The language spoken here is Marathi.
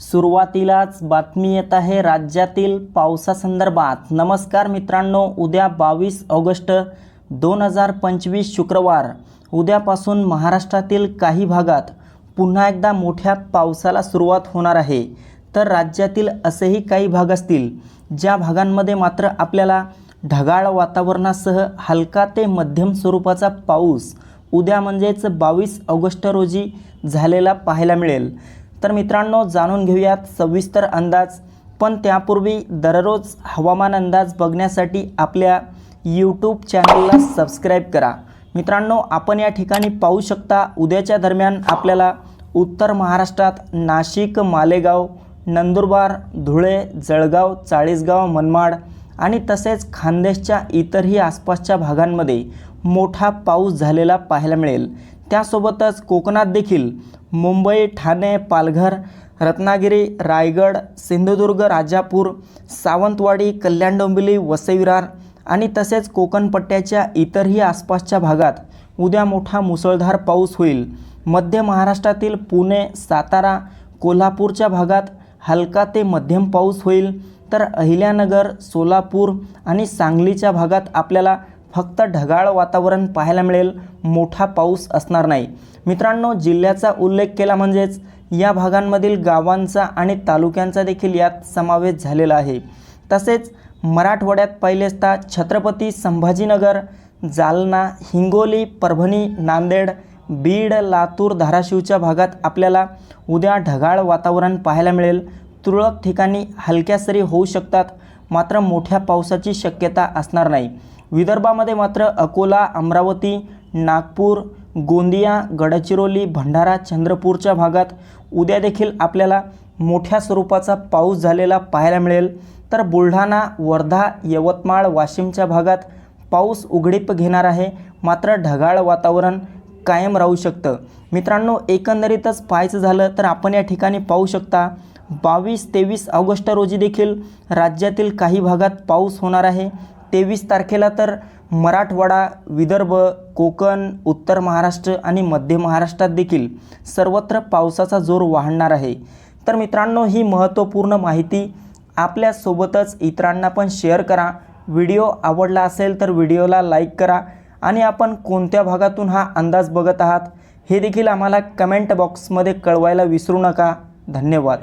सुरुवातीलाच बातमी येत आहे राज्यातील पावसासंदर्भात. नमस्कार मित्रांनो उद्या बावीस ऑगस्ट दोन हजार पंचवीस शुक्रवार. उद्यापासून महाराष्ट्रातील काही भागात पुन्हा एकदा मोठ्या पावसाला सुरुवात होणार आहे. तर राज्यातील असेही काही भाग असतील ज्या भागांमध्ये मात्र आपल्याला ढगाळ वातावरणासह हलका ते मध्यम स्वरूपाचा पाऊस उद्या म्हणजेच बावीस ऑगस्ट रोजी झालेला पाहायला मिळेल. तर मित्रांनो जाणून घेऊयात सविस्तर अंदाज. पण त्यापूर्वी दररोज हवामान अंदाज बघण्यासाठी आपल्या यूट्यूब चॅनलला सबस्क्राईब करा. मित्रांनो आपण या ठिकाणी पाहू शकता उद्याच्या दरम्यान आपल्याला उत्तर महाराष्ट्रात नाशिक मालेगाव नंदुरबार धुळे जळगाव चाळीसगाव मनमाड आणि तसेच खानदेशच्या इतरही आसपासच्या भागांमध्ये मोठा पाऊस झालेला पाहायला मिळेल. त्यासोबतच कोकणात देखील मुंबई ठाणे पालघर रत्नागिरी रायगड सिंधुदुर्ग राजापूर सावंतवाडी कल्याण डोंबिवली वसईविरार आणि तसेच कोकणपट्ट्याच्या इतरही आसपासच्या भागात उद्या मोठा मुसळधार पाऊस होईल. मध्य महाराष्ट्रातील पुणे सातारा कोल्हापूरच्या भागात हलका ते मध्यम पाऊस होईल. तर अहिल्यानगर सोलापूर आणि सांगलीच्या भागात आपल्याला फक्त ढगाळ वातावरण पाहायला मिळेल मोठा पाऊस असणार नाही. मित्रांनो जिल्ह्याचा उल्लेख केला म्हणजेच या भागांमधील गावांचा आणि तालुक्यांचा देखील यात समावेश झालेला आहे. तसेच मराठवाड्यात पाहिले असता छत्रपती संभाजीनगर जालना हिंगोली परभणी नांदेड बीड लातूर धाराशिवच्या भागात आपल्याला उद्या ढगाळ वातावरण पाहायला मिळेल. तुरळक ठिकाणी हलक्या सरी होऊ शकतात मात्र मोठ्या पावसाची शक्यता असणार नाही. विदर्भामध्ये मात्र अकोला अमरावती नागपूर गोंदिया गडचिरोली भंडारा चंद्रपूरच्या भागात उद्या देखील आपल्याला मोठ्या स्वरूपाचा पाऊस झालेला पाहायला मिळेल. तर बुलढाणा वर्धा यवतमाळ वाशिमच्या भागात पाऊस उघडीप घेणार आहे. मात्र ढगाळ वातावरण कायम राहू शकतं. मित्रांनो एकंदरीतच पाहायचं झालं तर आपण या ठिकाणी पाहू शकता बावीस तेवीस ऑगस्ट रोजी देखील राज्यातील काही भागात पाऊस होणार आहे. तेवीस तारखेला तर मराठवाडा विदर्भ कोकण उत्तर महाराष्ट्र आणि मध्य महाराष्ट्रात देखील सर्वत्र पावसाचा जोर वाढणार आहे. तर मित्रांनो ही महत्त्वपूर्ण माहिती आपल्यासोबतच इतरांना पण शेअर करा. व्हिडिओ आवडला असेल तर व्हिडिओला लाईक करा आणि आपण कोणत्या भागातून हा अंदाज बघत आहात हे देखील आम्हाला कमेंट बॉक्समध्ये कळवायला विसरू नका. धन्यवाद.